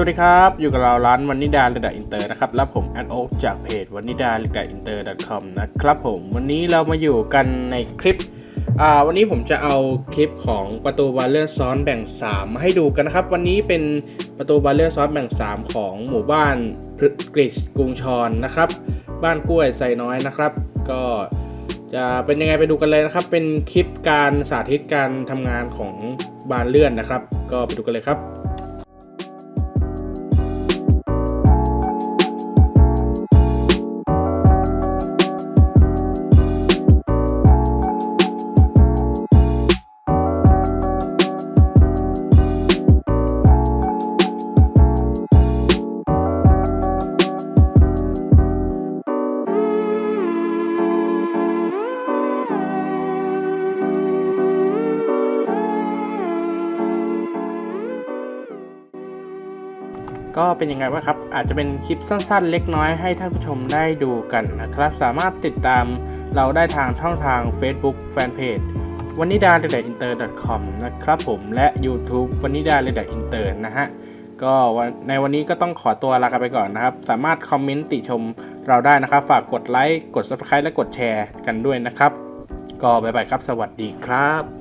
สวัสดีครับ อยู่กับเราร้านวันนิดาเรดาอินเตอร์นะครับ และผมแอดโอ๊กจากเพจวันนิดาเรดาอินเตอร์ .com นะครับผมวันนี้เรามาอยู่กันในคลิปวันนี้ผมจะเอาคลิปของประตูบาเลอร์ซ้อนแบ่ง 3 มาให้ดูกันนะครับ วันนี้เป็นประตูบาเลอร์ซ้อนแบ่ง 3 ของหมู่บ้านกริชกรุงชอนนะครับ บ้านกล้วยไซน้อยนะครับ ก็จะเป็นยังไงไปดูกันเลยนะครับ เป็นคลิปการสาธิตการทำงานของบานเลื่อนนะครับ ก็ไปดูกันเลยครับ ก็เป็นยังไงบ้างครับ อาจจะเป็นคลิปสั้นๆ เล็กน้อยให้ท่านผู้ชมได้ดูกันนะครับ สามารถติดตามเราได้ทางช่องทาง Facebook Fanpage วันนิดาเรดอินเตอร์ .com นะครับผมและ YouTube วันนิดาเรดอินเตอร์นะฮะก็วันในวันนี้ก็ต้องขอตัวลากันไปก่อนนะครับ สามารถคอมเมนต์ติชมเราได้นะครับ ฝากกดไลค์กด Subscribe และกดแชร์กันด้วยนะครับ ก็บ๊ายบายครับ สวัสดีครับ